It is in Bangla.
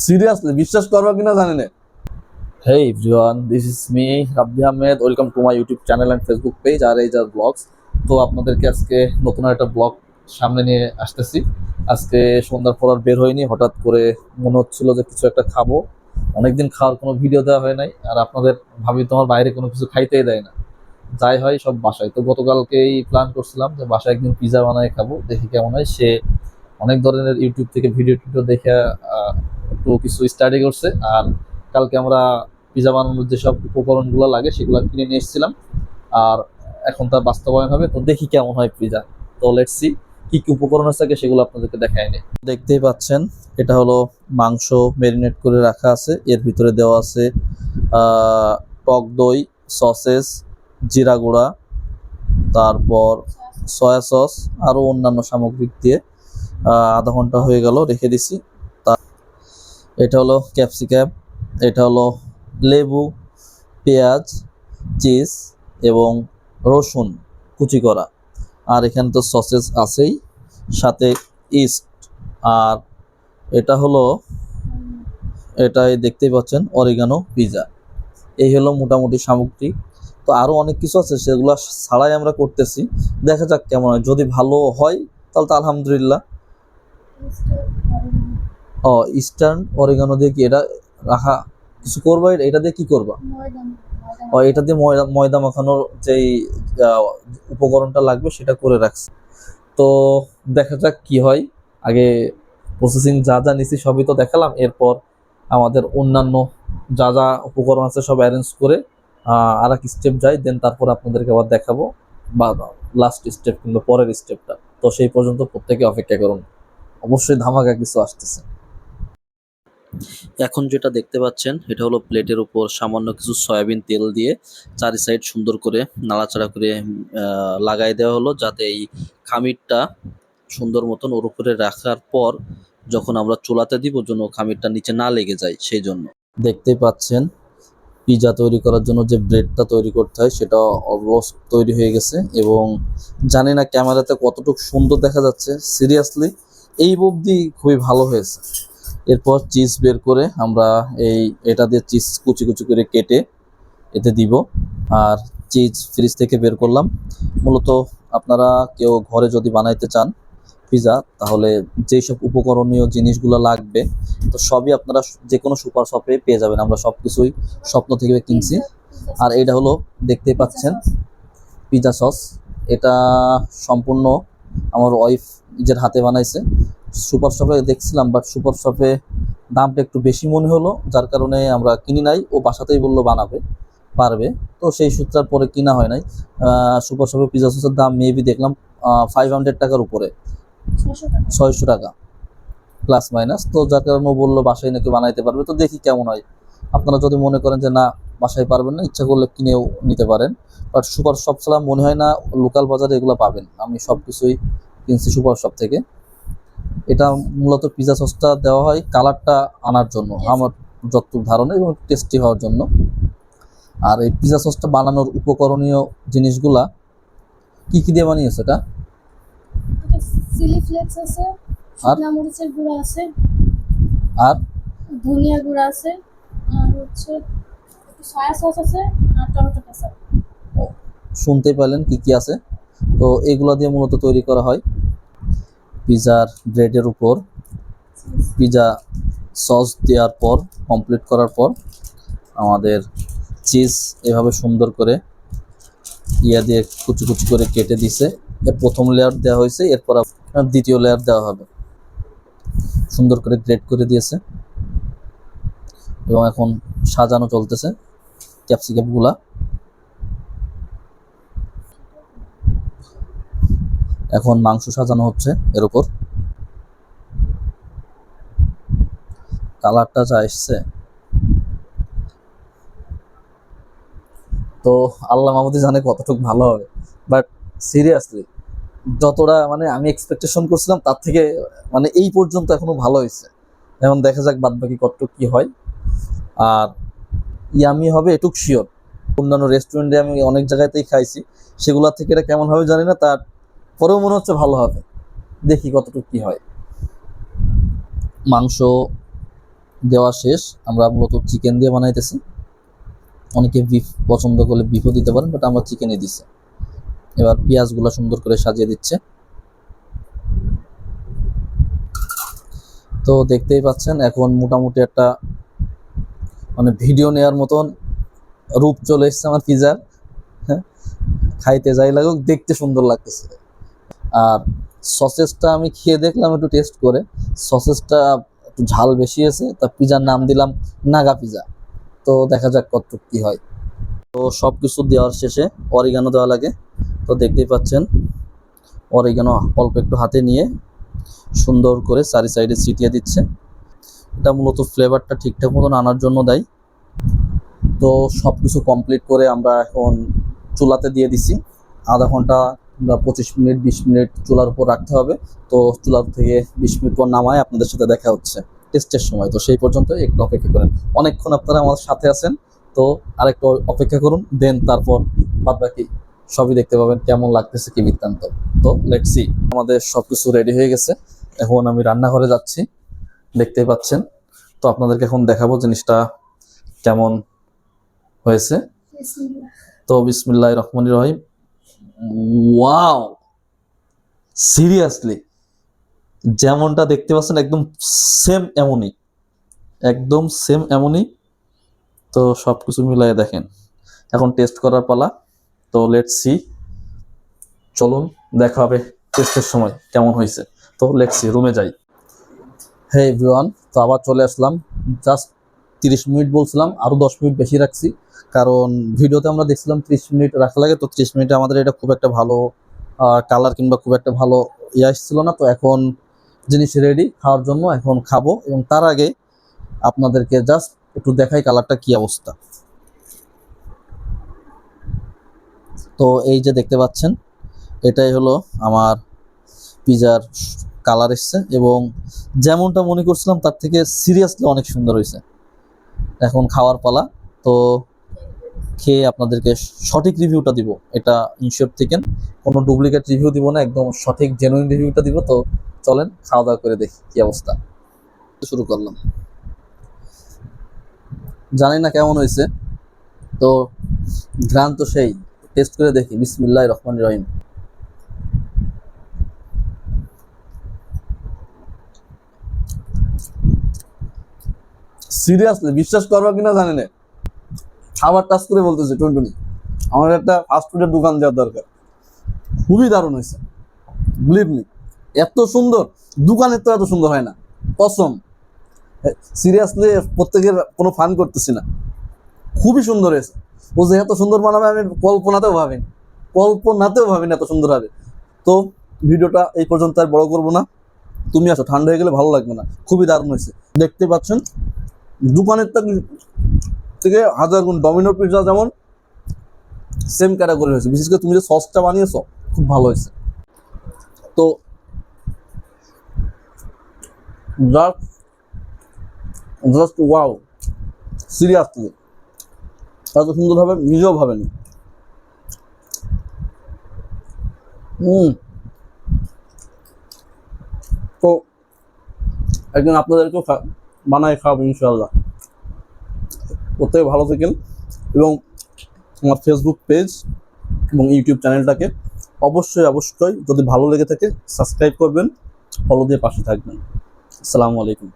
সিরিয়াসলি বিশ্বাস করব কিনা জানি না। Hey everyone this is me Rabbi Ahmed welcome to my YouTube channel and Facebook page আর এই যার ব্লগস তো আপনাদেরকে আজকে নতুন একটা ব্লগ সামনে নিয়ে আসতেছি। আজকে সন্ধ্যার পর আর বের হয়নি হঠাৎ করে মনে হচ্ছিল যে কিছু একটা খাব। অনেকদিন খাওয়ার কোনো ভিডিও দেওয়া হয় নাই, আর আপনাদের ভাবি তোমার বাইরে কোনো কিছু খাইতেই দেয় না। যাই হয় সব বাসায়। তো গতকালকেই প্ল্যান করছিলাম যে বাসায় একদিন পিজা বানায় খাব, দেখি কেমন হয়। সে অনেক ধরনের ইউটিউব থেকে ভিডিও টিডিও দেখে একটু কিছু স্টাডি করছে আর কালকে আমরা পিজা বানানোর যেসব উপকরণগুলো লাগে সেগুলো কিনে নিয়ে এসেছিলাম। আর এখন তার বাস্তবায়ন হবে তো দেখি কেমন হয় পিজা তো লেটস সি কি কি উপকরণ আছে সেগুলো আপনাদেরকে দেখায়নি দেখতেই পাচ্ছেন এটা হলো মাংস ম্যারিনেট করে রাখা আছে এর ভিতরে দেওয়া আছে টক দই সসেস জিরা গুঁড়া তারপর সয়া সস। আরও অন্যান্য সামগ্রিক দিয়ে আধা ঘণ্টা হয়ে গেল রেখে দিছি। এটা হলো ক্যাপসিকাম, এটা হলো লেবু, পেঁয়াজ, চিজ এবং রসুন কুচি করা। আর এখানে তো সসেস আছেই, সাথে ইস্ট। আর এটা হলো, এটাই দেখতেই পাচ্ছেন, অরিগানো পিজা। এই হলো মোটামুটি সামগ্রী। তো আরও অনেক কিছু আছে, সেগুলো ছাড়াই আমরা করতেছি। দেখা যাক কেমন হয়। যদি ভালো হয়, তাহলে তো আলহামদুলিল্লাহ। ও ইস্টার্ন অরিগানো দিয়ে কি এটা রাখা কিছু করবা? এটা- দিয়ে কি করবা? ও এটা দিয়ে ময়দা ময়দা মাখানোর যেই উপকরণটা লাগবে সেটা করে রাখছি। তো দেখা যাক কি হয়। আগে প্রসেসিং যা যা নিছি সবই তো দেখালাম। এরপর আমাদের অন্যান্য যা যা উপকরণ আছে সব অ্যারেঞ্জ করে আর এক স্টেপ যাই দেন তারপর আপনাদেরকে আবার দেখাবো। বা লাস্ট স্টেপ কিংবা পরের স্টেপটা তো সেই পর্যন্ত প্রত্যেকে অপেক্ষা করুন। অবশ্যই ধামাকা কিছু আসতেছে। এখন যেটা দেখতে পাচ্ছেন, এটা হলো প্লেটের উপর সামান্য কিছু সয়াবিন তেল দিয়ে চারি সাইড সুন্দর করে নাড়াচাড়া করে লাগাই দেওয়া হলো যাতে এই খামিরটা সুন্দর মতন ওর উপরে রাখার পর যখন আমরা চুলাতে দিব জন্য খামিরটা নিচে না লেগে যায় সেই জন্য। দেখতেই পাচ্ছেন, পিজা তৈরি করার জন্য যে ব্রেডটা তৈরি করতে হয় সেটা অলমোস্ট তৈরি হয়ে গেছে এবং জানি না ক্যামেরাতে কতটুকু সুন্দর দেখা যাচ্ছে। সিরিয়াসলি, এই অবধি খুবই ভালো হয়েছে। এরপর চিজ বের করে আমরা এই, এটা দিয়ে চিজ কুচি কুচি করে কেটে এতে দিব। আর চিজ ফ্রিজ থেকে বের করলাম। মূলত আপনারা কেউ ঘরে যদি বানাইতে চান পিজা, তাহলে যেই সব উপকরণীয় জিনিসগুলো লাগবে, তো সবই আপনারা যে কোনো সুপার শপে পেয়ে যাবেন। আমরা সব কিছুই স্বপ্ন থেকে কিনছি। আর এটা হলো, দেখতেই পাচ্ছেন, পিজা সস। এটা সম্পূর্ণ আমার ওয়াইফ নিজের হাতে বানাইছে। সুপার শপে দেখছিলাম বাট সুপার শপে দামটা একটু বেশি মনে হলো যার কারণে আমরা কিনি নাই। ও বাসাতেই বলল বানাবে পারবে। তো সেই সূত্রার পরে কিনা হয় নাই। সুপার শপে পিজা সসের দাম মেবি দেখলাম ফাইভ হান্ড্রেড টাকার উপরে। ছয়শো টাকা। প্লাস মাইনাস তো যার কারণে ও বলল বাসায় নাকি বানাইতে পারবে। তো দেখি কেমন হয়। আপনারা যদি মনে করেন যে না বাসায় পারবেন না ইচ্ছা করলে কিনেও নিতে পারেন। বাট সুপার শপ ছাড়া মনে হয় না লোকাল বাজারে এগুলো পাবেন। আমি সব কিছুই কিনছি সুপার শপ থেকে। এটা মূলত পিজা সসটা দেওয়া হয় কালারটা আনার জন্য আমার যতটুকু ধারণা এবং টেস্টি হওয়ার জন্য। আর এই পিজা সসটা বানানোর উপকরণীয় জিনিসগুলা কি কি দিয়ে বানিয়েছে এটা? চিলি ফ্লেক্স আছে শুকনা মরিচের গুঁড়া আছে। আর? ধনিয়া গুঁড়া আছে আর হচ্ছে সয়া সস আছে আর টমেটো কেচাপ শুনতে পেলেন কি কি আছে। তো এগুলো দিয়ে মূলত তৈরি করা হয় পিজার ব্রেডের উপর। পিজা সস দেওয়ার পর কমপ্লিট করার পর আমাদের চিজ এভাবে সুন্দর করে ইয়া দিয়ে কুচি কুচি করে কেটে দিছে। প্রথম লেয়ার দেওয়া হয়েছে, এরপর দ্বিতীয় লেয়ার দেওয়া হবে। সুন্দর করে গ্রেড করে দিয়েছে। এবং এখন সাজানো চলতেছে। ক্যাপসিকামগুলা এখন মাংস সাজানো হচ্ছে এর উপর। কালারটা যা এসছে। তো আল্লাহ মাহমুদি জানে কতটুকু ভালো হবে। বাট সিরিয়াসলি, যতটা মানে আমি এক্সপেকটেশন করছিলাম, তার থেকে মানে এই পর্যন্ত এখনও ভালো হয়েছে। এখন দেখা যাক বাদ বাকি কতটুক কি হয়। আর ইয়ামি হবে, এটুক শিওর অন্যান্য রেস্টুরেন্টে আমি অনেক জায়গাতেই খাইছি। সেগুলোর থেকে এটা কেমন হবে জানি না, তার পরেও মনে হচ্ছে ভালো হবে। দেখি কতটুকু কি হয়। মাংস দেওয়া শেষ, আমরা মূলত চিকেন দিয়ে বানাইতেছি। অনেকে বিফ পছন্দ করলে বিফও দিতে পারেন বাট আমরা চিকেনই দিচ্ছি এবার পেঁয়াজগুলো সুন্দর করে সাজিয়ে দিচ্ছে। তো দেখতেই পাচ্ছেন, এখন মোটামুটি একটা মানে ভিডিও নেওয়ার মতন রূপ চলে এসেছে আমার পিজার। হ্যাঁ খাইতে যাই লাগুক, দেখতে সুন্দর লাগতেছে। আর সসেসটা আমি খেয়ে দেখলাম একটু টেস্ট করে। সসেসটা একটু ঝাল বেশি আছে, তা পিজার নাম দিলাম নাগা পিজা। তো দেখা যাক কত কি হয়। তো সব কিছু দেওয়ার শেষে অরিগানো দেওয়া লাগে। তো দেখতেই পাচ্ছেন অরিগানো অল্প একটু হাতে নিয়ে সুন্দর করে চারি সাইডে ছিটিয়ে দিচ্ছে। এটা মূলত ফ্লেভারটা ঠিকঠাক মতন আনার জন্য দেয়। তো সব কিছু কমপ্লিট করে আমরা এখন চুলাতে দিয়ে দিছি। আধা ঘণ্টা পঁচিশ মিনিট, বিশ মিনিট চুলার উপর রাখতে হবে। তো চুলার থেকে বিশ মিনিট পর নামায় আপনাদের সাথে দেখা হচ্ছে। টেস্টের সময়। তো সেই পর্যন্ত একটু অপেক্ষা করেন। অনেকক্ষণ আপনারা আমাদের সাথে আছেন। তো আরেকটু অপেক্ষা করুন, দেন তারপর বাদ বাকি সবই দেখতে পাবেন কেমন লাগতেছে কি বৃত্তান্ত। তো লেটসি আমাদের সব কিছু রেডি হয়ে গেছে। এখন আমি রান্নাঘরে যাচ্ছি। দেখতেই পাচ্ছেন। তো আপনাদেরকে এখন দেখাবো জিনিসটা কেমন হয়েছে। তো বিসমিল্লাহ রহমান রহিম। ওয়াও! সিরিয়াসলি, যেমনটা দেখতে পাচ্ছেন একদম সেম এমনই, একদম সেম এমনই। তো সব কিছু মিলাই দেখেন। এখন টেস্ট করার পালা। তো লেট সি চলুন, দেখা হবে টেস্টের সময় কেমন হয়েছে। তো লেট সি রুমে যাই। হ্যাঁ এভরিওয়ান, তো আবার চলে আসলাম। জাস্ট তিরিশ মিনিট বলছিলাম আরও দশ মিনিট বেশি রাখছি। কারণ ভিডিওতে আমরা দেখছিলাম ত্রিশ মিনিট রাখা লাগে, তো ত্রিশ মিনিটে আমাদের এটা খুব একটা ভালো কালার কিংবা খুব একটা ভালো ইয়ে আসছিল না। তো এখন জিনিস রেডি খাওয়ার জন্য এখন খাব এবং তার আগে আপনাদেরকে জাস্ট একটু দেখাই কালারটা কি অবস্থা। তো এই যে দেখতে পাচ্ছেন, এটাই হলো আমার পিজার কালার এসছে এবং যেমনটা মনে করছিলাম তার থেকে সিরিয়াসলি অনেক সুন্দর হয়েছে। এখন খাওয়ার পালা, তো খেয়ে আপনাদেরকে সঠিক রিভিউটা দিব। এটা ইনশিওর থেকে। কোনো ডুপ্লিকেট রিভিউ দিব না, একদম সঠিক জেনুইন রিভিউটা দিব। তো চলেন, খাওয়া দাওয়া করে দেখি কি অবস্থা। শুরু করলাম। জানি না কেমন হয়েছে। তো ঘ্রাণ সেই। টেস্ট করে দেখি। বিসমিল্লাহ রহমান রহিম। সিরিয়াসলি বিশ্বাস করবা কিনা জানি না। খাবার টাচ করে বলতেছি, টুনটুনি, আমার একটা ফাস্টফুডের দোকান দেওয়ার দরকার। খুবই দারুণ হয়েছে। বিলিভ মি এত সুন্দর, দোকানের তো এত সুন্দর হয় না। কসম। সিরিয়াসলি প্রত্যেকের কোনো ফান করতেছি না। খুবই সুন্দর হয়েছে। ও যে এত সুন্দর বানাবে, আমি কল্পনাতেও ভাবিনি। কল্পনাতেও ভাবিনি এত সুন্দর হবে। তো ভিডিওটা এই পর্যন্ত আর বড় করব না। তুমি আসো, ঠান্ডা হয়ে গেলে ভালো লাগবে না। খুবই দারুণ হয়েছে। দেখতে পাচ্ছেন দোকানের থেকে হাজার গুণ ডমিনো পিৎজা যেমন সেম ক্যাটাগরি হয়েছে। বিশেষ করে তুমি যে সসটা বানিয়েছো, খুব ভালো হয়েছে। তো জাস্ট জাস্ট ওয়াও সিরিয়াসলি এত সুন্দরভাবে নিজেও ভাবেনি। হুম। তো একদিন আপনাদেরকেও বানায় খাওয়াবো ইনশাল্লাহ প্রত্যেকে ভালো থাকেন এবং আমার ফেসবুক পেজ এবং ইউটিউব চ্যানেলটাকে অবশ্যই অবশ্যই যদি ভালো লেগে থাকে সাবস্ক্রাইব করবেন ফলো দিয়ে পাশে থাকবেন। আসসালামু আলাইকুম।